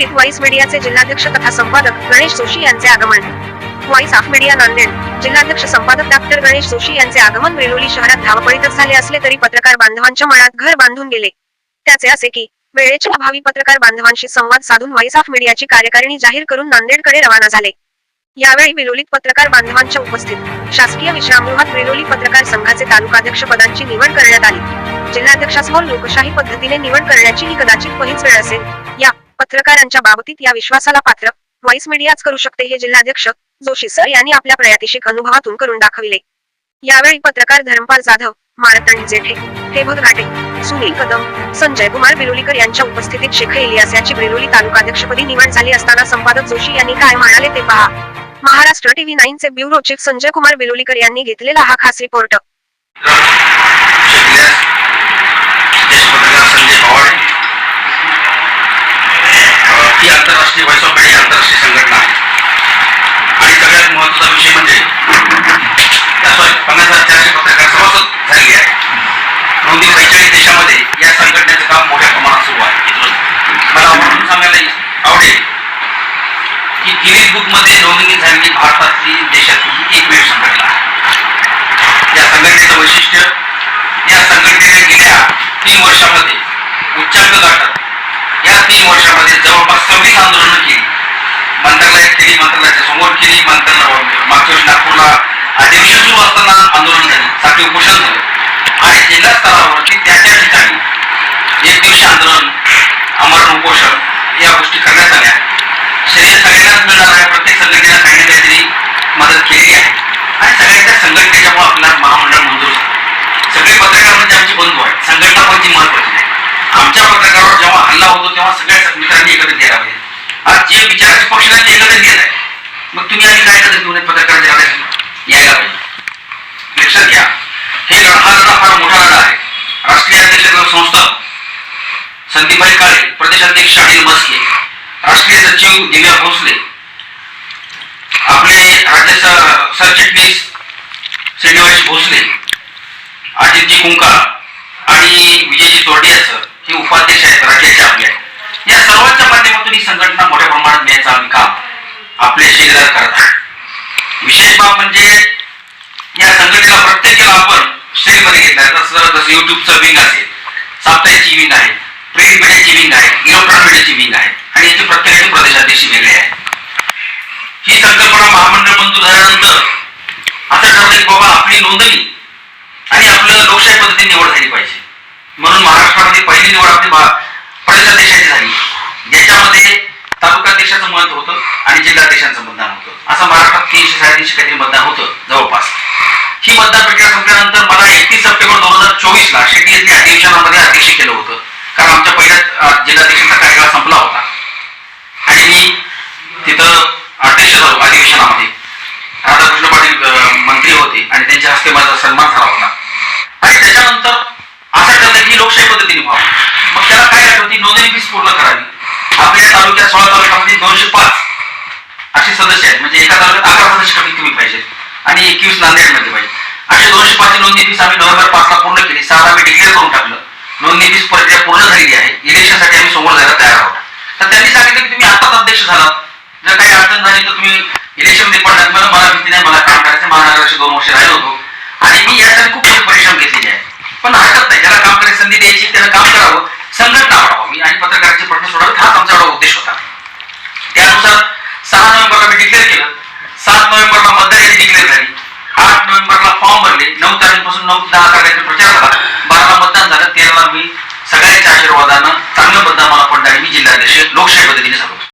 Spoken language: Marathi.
हिंगोलीत व्हाईस मीडियाचे जिल्हाध्यक्ष तथा संपादक गणेश जोशी यांचे आगमन. व्हाईस ऑफ मीडिया नांदेड जिल्हाध्यक्ष संपादक डॉक्टर गणेश जोशी यांचे आगमन वेलोली शहरात धावपळीतच झाले असले तरी पत्रकार बांधवांच्या मनात घर बांधून गेले. त्याचे असे की वेळेच्या अभावी पत्रकार बांधवांशी संवाद साधून व्हॉइस ऑफ मीडियाची कार्यकारिणी जाहीर करून नांदेडकडे रवाना झाले. यावेळी बिलोलीत पत्रकार बांधवांच्या उपस्थित शासकीय विश्रामगृहात बिलोली पत्रकार संघाचे तालुकाध्यक्ष पदांची निवड करण्यात आली. जिल्हाध्यक्षासमोर लोकशाही पद्धतीने निवड करण्याची ही कदाचित पहिलीच वेळ असेल. पत्रकारांच्या बाबतीत या विश्वासाला पात्र व्हॉइस मीडियाच करू शकते हे जिल्हाध्यक्ष जोशी सर यांनी आपल्या प्रयातिशिक अनुभवातून करून दाखविले. यावेळी पत्रकार धर्मपाल जाधव मारतणी जेठे ठेभग घाटे सुनील कदम संजय कुमार बिलोलीकर यांच्या उपस्थितीत शेख इलियास याची बिलोली तालुकाध्यक्षपदी निवड झाली असताना संपादक जोशी यांनी काय म्हणाले ते पहा. महाराष्ट्र टीव्ही नाईन चे ब्युरो चीफ संजय कुमार बिलोलीकर यांनी घेतलेला हा खास रिपोर्ट. आवडेल की गिनीज बुकमध्ये नोंदणी झालेली भारतातली देशातली एकमेव संघटना आहे. या संघटनेचं वैशिष्ट्य या संघटनेने गेल्या तीन वर्षामध्ये उच्चांक गाठत या तीन वर्षामध्ये जवळपास सव्वीस आंदोलनं केली. मंत्रालयात केली मंत्रालयाच्या समोर केली मंत्रालय मागच्या वर्षी नागपूरला अधिवेशन सुरू असताना आंदोलन झाले साठी उपोषण झालं. आणि जिल्हा स्तरावरती त्या त्या ठिकाणी ती महत्वाची नाही आमच्या पत्रकारावर जेव्हा हल्ला होतो तेव्हा सगळ्या मित्रांनी एकत्रित यायला पाहिजे. आज जे विचाराचे पक्ष आहेत ते एकत्रित येत आहे मग तुम्ही आणि काय एकत्रित घेऊन पत्रकार यायला पाहिजे. लक्षात घ्या. हे लढा हा लढा फार मोठा लढा आहे. राष्ट्रीय अध्यक्ष संस्था संदीपभाई काळे प्रदेशाध्यक्ष अनिल मस्के राष्ट्रीय सचिव दिव्या भोसले आपले राज्य सरचिटणीस श्रीनिवास भोसले अजितजी कुंकाळ आणि हे उपाध्यक्ष आहेत राज्याचे आपले या सर्वांच्या माध्यमातून ही संघटना मोठ्या प्रमाणात न्यायचं आम्ही काम आपले शेजार करत आहे. विशेष बाब म्हणजे या संघटनेला प्रत्येकाला आपण श्रेणीमध्ये घेतला आहे जसं जसं युट्यूबचं विंग असेल साप्ताहिकची विंग आहे प्रिंट मीडियाची विंग आहे इलेक्ट्रॉनिक मीडियाची विंग आहे आणि याचे प्रत्येकाचे प्रदेशाध्यक्ष वेगळे आहे ही संकल्पना महामंडळ मंजूर झाल्यानंतर असं ठरलं की बाबा आपली नोंदणी आणि आपलं लोकशाही पद्धतीने निवड झाली महाराष्ट्रामध्ये पहिली निवड आपली भा- प्रदेशाध्यक्षाची झाली. ज्याच्यामध्ये तालुकाध्यक्षाचं मत होतं आणि जिल्हाध्यक्षांचं मतदान होतं. असं महाराष्ट्रात तीनशे साडेतीनशे काहीतरी मतदान होतं जवळपास. ही मतदान प्रक्रिया संपल्यानंतर मला एकतीस सप्टेंबर दोन हजार चोवीस ला शेट्टी अधिवेशनामध्ये अध्यक्ष केलं होतं कारण आमच्या पहिल्या अं, जिल्हाध्यक्षांचा कार्यकाळ संपला होता आणि मी तिथं अध्यक्ष झालो अधिवेशनामध्ये राधाकृष्ण पाटील अं, मंत्री होते आणि त्यांच्या हस्ते माझा सन्मान झाला होता आणि त्याच्यानंतर असं ठरलं की लोकशाही पद्धतीने व्हावं मग नोंदणी फीस पूर्ण करावी. आपल्या तालुक्यात सोळा तालुक्यामध्ये दोनशे पाच असे सदस्य आहेत. म्हणजे एका तालुक्यात अकरा सदस्य कमीत कमी पाहिजे आणि एकवीस नांदेडमध्ये पाहिजे. असे दोनशे पाच नोंदणी फीस आम्ही नोव्हेंबर पाच ला पूर्ण केली. सहा आम्ही डिक्लेअर करून टाकलं. नोंदणी फीस प्रक्रिया पूर्ण झालेली आहे. इलेक्शनसाठी आम्ही डिक्लेअर केला. सात नोव्हेंबरला मतदार डिक्लेअर झाली. आठ नोव्हेंबरला फॉर्म भरले. नऊ तारखेपासून नऊ दहा तारखेचा प्रचार झाला. बाराला मतदान झालं. तेराला मी सगळ्यांच्या आशीर्वादानं चांगलं मतदान मला पडलं मी जिल्हाध्यक्ष लोकशाही पद्धतीने सांगतो